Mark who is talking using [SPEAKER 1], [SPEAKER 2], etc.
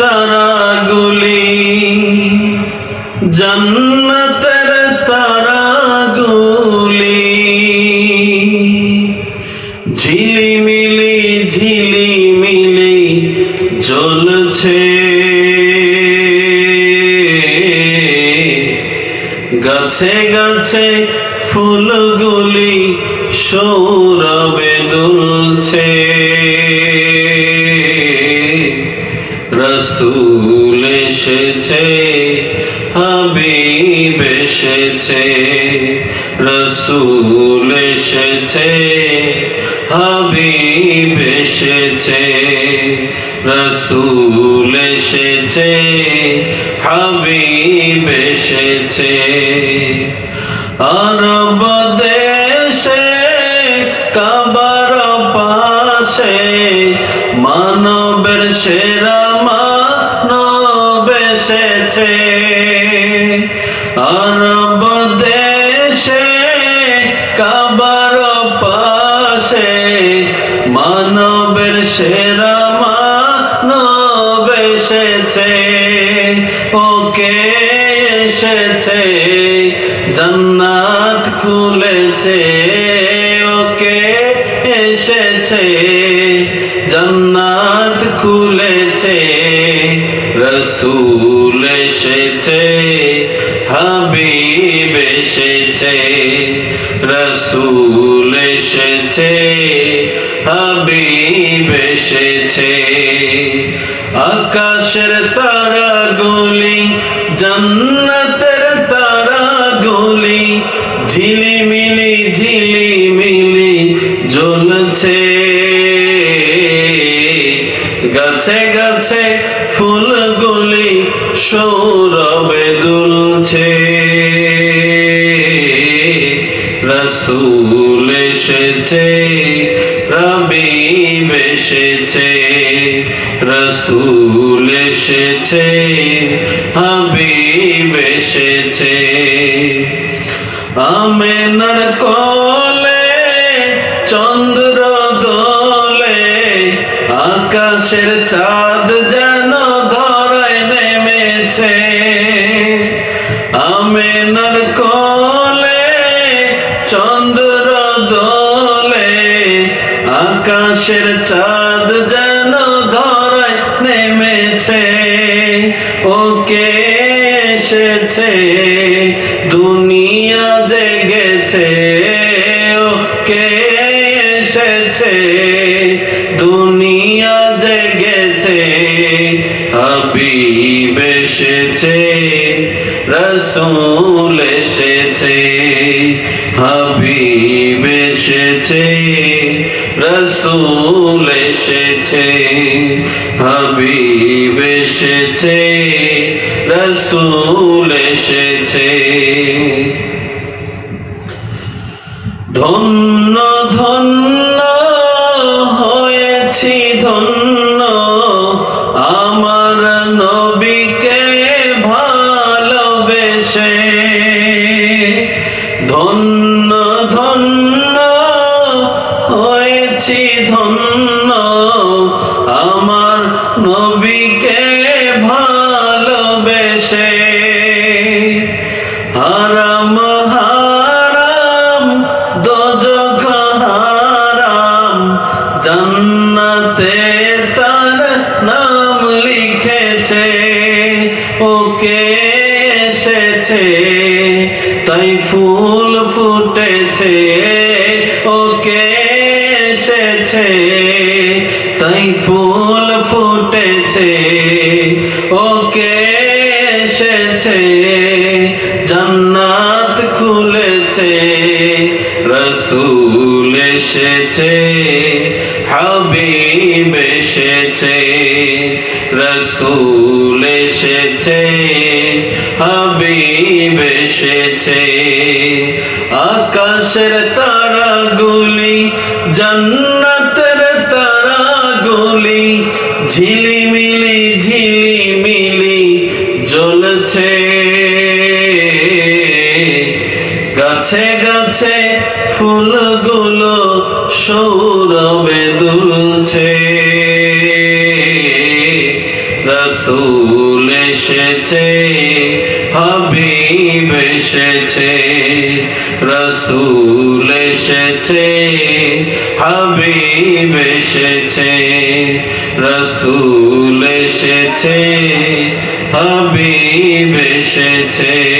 [SPEAKER 1] তারাগুলি জান্নাতের তারাগুলি। ঝিলিমিলি ঝিলিমিলি জ্বলছে। গাছে গাছে ফুলগুলি সৌরভে দুলছে। রসুল এসেছে হাবিব এসেছে রসুল এসেছে হাবিব এসেছে রসুল এসেছে হাবিব এসেছে। আরব আরব দেশে কাবার পাশে মানবের সেরা মানব এসেছে। ওকে এসেছে জান্নাত খুলেছে। ওকে এসেছে রসুল এসেছে, হাবিব এসেছে, রসুল এসেছে, হাবিব এসেছে। আকাশের তারাগুলি, জান্নাতের তারাগুলি, ঝিলিমিলি ঝিলিমিলি জ্বলছে। গাছে গাছে ফুলগুলি সৌরভে দুলছে। রসুল এসেছে রবি এসেছে, রসুল এসেছে, হাবিব এসেছে। আমেনার কলে, চন্দ্র দোলে, আকাশের চাঁদ যেন আমেনার কলে, চন্দ্র দোলে, আকাশের চাঁদ যেন ধরায় নেমেছে। ওকে এসেছে, দুনিয়া জেগেছে। ওকে এসেছে, দুনিয়া জেগেছে। হাবিব এসেছে। রসুল এসেছে হাবিব এসেছে রসুল এসেছে হাবিব এসেছে রসুল এসেছে। ধন্য হয়েছি ধন্য, আমার নবীকে ভালোবেসে। হারাম হারাম, দোজখ, হারাম, জান্নাতে তার নাম লিখেছে, ওকে এসেছে, তাই ফুল ফুটেছে। এসেছে তাই ফুল ফুটেছে। ওকে এসেছে জান্নাত। রসুল এসেছে, হাবিব এসেছে। আকাশের তারাগুলি, জান্নাতের তারাগুলি, ঝিলিমিলি ঝিলিমিলি জ্বলছে। গাছে গাছে ফুলগুলো সৌরভে দুলছে। রসুল এসেছে হবিব এসেছে। রসুল এসেছে হবিব এসেছে। রসুল এসেছে হবিব এসেছে।